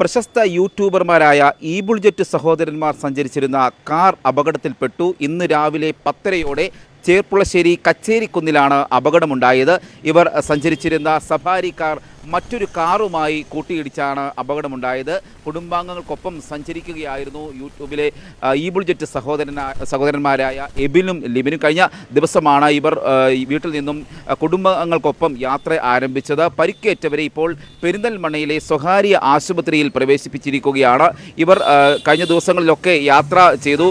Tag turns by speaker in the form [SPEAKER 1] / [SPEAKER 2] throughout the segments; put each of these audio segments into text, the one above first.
[SPEAKER 1] പ്രശസ്ത യൂട്യൂബർമാരായ ഈ ബുൾജറ്റ് സഹോദരന്മാർ സഞ്ചരിച്ചിരുന്ന കാർ അപകടത്തിൽപ്പെട്ടു. ഇന്ന് രാവിലെ പത്തരയോടെ ചേർപ്പുളശ്ശേരി കച്ചേരിക്കുന്നിലാണ് അപകടമുണ്ടായത്. ഇവർ സഞ്ചരിച്ചിരുന്ന സഫാരി കാർ മറ്റൊരു കാറുമായി കൂട്ടിയിടിച്ചാണ് അപകടമുണ്ടായത്. കുടുംബാംഗങ്ങൾക്കൊപ്പം സഞ്ചരിക്കുകയായിരുന്നു യൂട്യൂബിലെ ഈ ബുൾജറ്റ് സഹോദരന സഹോദരന്മാരായ എബിനും ലിബിനും. കഴിഞ്ഞ ദിവസമാണ് ഇവർ വീട്ടിൽ നിന്നും കുടുംബാംഗങ്ങൾക്കൊപ്പം യാത്ര ആരംഭിച്ചത്. പരിക്കേറ്റവരെ ഇപ്പോൾ പെരിന്തൽമണ്ണയിലെ സ്വകാര്യ ആശുപത്രിയിൽ പ്രവേശിപ്പിച്ചിരിക്കുകയാണ്. ഇവർ കഴിഞ്ഞ ദിവസങ്ങളിലൊക്കെ യാത്ര ചെയ്തു.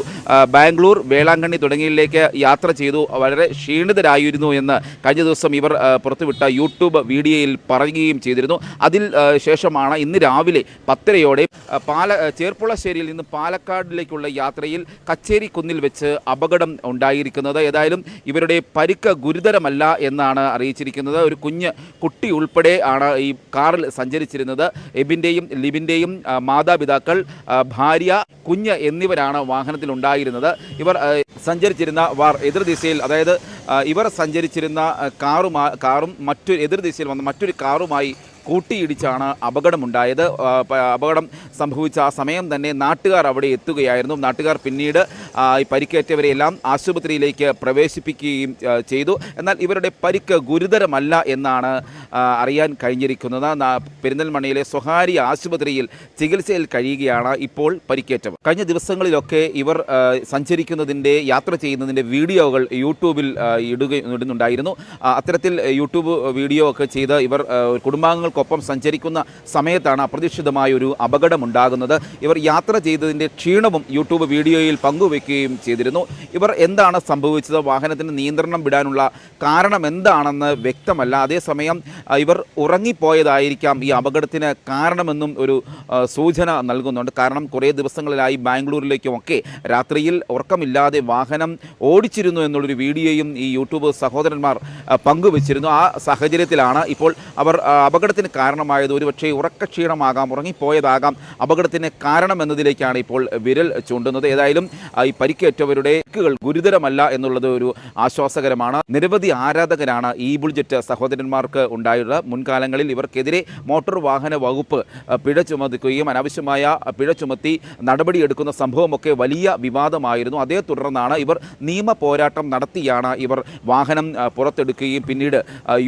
[SPEAKER 1] ബാംഗ്ലൂർ വേളാങ്കണ്ണി തുടങ്ങിയിലേക്ക് യാത്ര ചെയ്തു. വളരെ ക്ഷീണിതരായിരുന്നു എന്ന് കഴിഞ്ഞ ദിവസം ഇവർ പുറത്തുവിട്ട യൂട്യൂബ് വീഡിയോയിൽ പറയുകയും ചെയ്തിരുന്നു. അതിൽ ശേഷമാണ് ഇന്ന് രാവിലെ പത്തരയോടെ പാല ചേർപ്പുളശ്ശേരിയിൽ നിന്ന് പാലക്കാടിലേക്കുള്ള യാത്രയിൽ കച്ചേരി കുന്നിൽ വെച്ച് അപകടം ഉണ്ടായിരിക്കുന്നത്. ഏതായാലും ഇവരുടെ പരിക്ക് ഗുരുതരമല്ല എന്നാണ് അറിയിച്ചിരിക്കുന്നത്. ഒരു കുഞ്ഞ് കുട്ടി ഉൾപ്പെടെ ആണ് ഈ കാറിൽ സഞ്ചരിച്ചിരുന്നത്. എബിന്റെയും ലിബിന്റെയും മാതാപിതാക്കൾ ഭാര്യ കുഞ്ഞ് എന്നിവരാണ് വാഹനത്തിലുണ്ടായിരുന്നത്. ഇവർ സഞ്ചരിച്ചിരുന്ന വാർ എതിർദിശയിൽ അതായത് ഇവർ സഞ്ചരിച്ചിരുന്ന കാറുമാ കാറും മറ്റൊരു എതിർദിശയിൽ വന്ന മറ്റൊരു കാറുമായി കൂട്ടിയിടിച്ചാണ് അപകടമുണ്ടായത്. അപകടം സംഭവിച്ച ആ സമയം തന്നെ നാട്ടുകാർ അവിടെ എത്തുകയായിരുന്നു. നാട്ടുകാർ പിന്നീട് ഈ പരിക്കേറ്റവരെയെല്ലാം ആശുപത്രിയിലേക്ക് പ്രവേശിപ്പിക്കുകയും ചെയ്തു. എന്നാൽ ഇവരുടെ പരിക്ക് ഗുരുതരമല്ല എന്നാണ് അറിയാൻ കഴിഞ്ഞിരിക്കുന്നത്. പെരിന്തൽമണ്ണയിലെ സ്വകാര്യ ആശുപത്രിയിൽ ചികിത്സയിൽ കഴിയുകയാണ് ഇപ്പോൾ പരിക്കേറ്റവർ. കഴിഞ്ഞ ദിവസങ്ങളിലൊക്കെ ഇവർ സഞ്ചരിക്കുന്നതിന്റെ യാത്ര ചെയ്യുന്നതിന്റെ വീഡിയോകൾ യൂട്യൂബിൽ ഇടുക ഇടുന്നുണ്ടായിരുന്നു. അത്തരത്തിൽ യൂട്യൂബ് വീഡിയോ ഒക്കെ ചെയ്ത് ഇവർ കുടുംബാംഗങ്ങൾക്കൊപ്പം സഞ്ചരിക്കുന്ന സമയത്താണ് അപ്രതീക്ഷിതമായ ഒരു അപകടമുണ്ടാകുന്നത്. ഇവർ യാത്ര ചെയ്തതിന്റെ ക്ഷീണവും യൂട്യൂബ് വീഡിയോയിൽ പങ്കുവെക്കുകയും ചെയ്തിരുന്നു. ഇവർ എന്താണ് സംഭവിച്ചത്? വാഹനത്തിന് നിയന്ത്രണം വിടാനുള്ള കാരണം എന്താണെന്ന് വ്യക്തമല്ല. അതേസമയം ഇവർ ഉറങ്ങിപ്പോയതായിരിക്കാം ഈ അപകടത്തിന് കാരണമെന്നും ഒരു സൂചന നൽകുന്നുണ്ട്. കാരണം കുറേ ദിവസങ്ങളിലായി ബാംഗ്ലൂരിലേക്കുമൊക്കെ രാത്രിയിൽ ഉറക്കമില്ലാതെ വാഹനം ഓടിച്ചിരുന്നു എന്നുള്ളൊരു വീഡിയോയും ഈ യൂട്യൂബ് സഹോദരന്മാർ പങ്കുവച്ചിരുന്നു. ആ സാഹചര്യത്തിലാണ് ഇപ്പോൾ അവർ അപകടത്തിന് കാരണമായത്. ഒരുപക്ഷേ ഉറക്കക്ഷീണമാകാം ഉറങ്ങിപ്പോയതാകാം. അപകടത്തിന് കാരണമെന്നതിലേക്കാണ് ഇപ്പോൾ വിരൽ ചൂണ്ടുന്നത്. ഏതായാലും ഈ പരിക്കേറ്റവരുടെ പരിക്കുകൾ ഗുരുതരമല്ല എന്നുള്ളത് ഒരു ആശ്വാസകരമാണ്. നിരവധി ആരാധകരാണ് ഈ ബുൾജറ്റ് സഹോദരന്മാർക്ക് ഉണ്ടായിട്ടുള്ള മുൻകാലങ്ങളിൽ ഇവർക്കെതിരെ മോട്ടോർ വാഹന വകുപ്പ് പിഴ ചുമതിക്കുകയും അനാവശ്യമായ പിഴ ചുമത്തി നടപടിയെടുക്കുന്ന സംഭവമൊക്കെ വലിയ വിവാദമായിരുന്നു. അതേ തുടർന്നാണ് ഇവർ നിയമ പോരാട്ടം നടത്തിയാണ് ഇവർ വാഹനം പുറത്തെടുക്കുകയും പിന്നീട്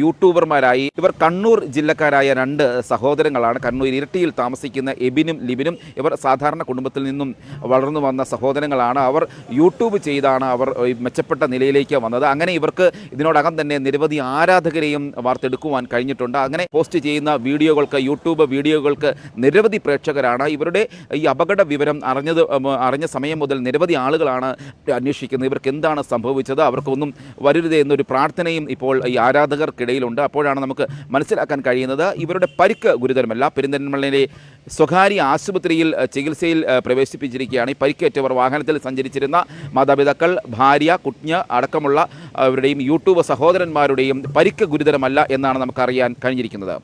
[SPEAKER 1] യൂട്യൂബർമാരായി. ഇവർ കണ്ണൂർ ജില്ലക്കാരായ രണ്ട് സഹോദരങ്ങളാണ്. കണ്ണൂർ ഇരട്ടിയിൽ താമസിക്കുന്ന എബിനും ലിബിനും ഇവർ സാധാരണ കുടുംബത്തിൽ നിന്നും വളർന്നു വന്ന സഹോദരങ്ങളാണ്. അവർ യൂട്യൂബ് ചെയ്താണ് അവർ മെച്ചപ്പെട്ട നിലയിലേക്ക് വന്നത്. അങ്ങനെ ഇവർക്ക് ഇതിനോടകം തന്നെ നിരവധി ആരാധകരെയും വാർത്തെടുക്കുവാൻ കഴിഞ്ഞിട്ടുണ്ട്. അങ്ങനെ പോസ്റ്റ് ചെയ്യുന്ന വീഡിയോകൾക്ക് യൂട്യൂബ് വീഡിയോകൾക്ക് നിരവധി പ്രേക്ഷകരാണ്. ഇവരുടെ ഈ അപകട വിവരം അറിഞ്ഞത് അറിഞ്ഞ സമയം മുതൽ നിരവധി ആളുകളാണ് അന്വേഷിക്കുന്നത്. ഇവർക്ക് എന്താണ് സംഭവിച്ചത്? അവർക്കൊന്നും വരരുത് എന്നൊരു പ്രാർത്ഥനയും ഇപ്പോൾ ഈ ആരാധകർക്കിടയിലുണ്ട്. അപ്പോഴാണ് നമുക്ക് മനസ്സിലാക്കാൻ കഴിയുന്നത്. ഇവരുടെ പരിക്ക് ഗുരുതരമല്ല. പെരിന്തൽമണ്ണയിലെ സ്വകാര്യ ആശുപത്രിയിൽ ചികിത്സയിൽ പ്രവേശിപ്പിച്ചിരിക്കുകയാണ്. ഈ പരിക്കേറ്റവർ വാഹനത്തിൽ സഞ്ചരിച്ചിരുന്ന മാതാപിതാക്കൾ ഭാര്യ കുഞ്ഞ് അടക്കമുള്ള അവരുടെയും യൂട്യൂബ് സഹോദരന്മാരുടെയും പരിക്ക് ഗുരുതരമല്ല എന്നാണ് നമുക്കറിയാൻ കഴിഞ്ഞിരിക്കുന്നത്.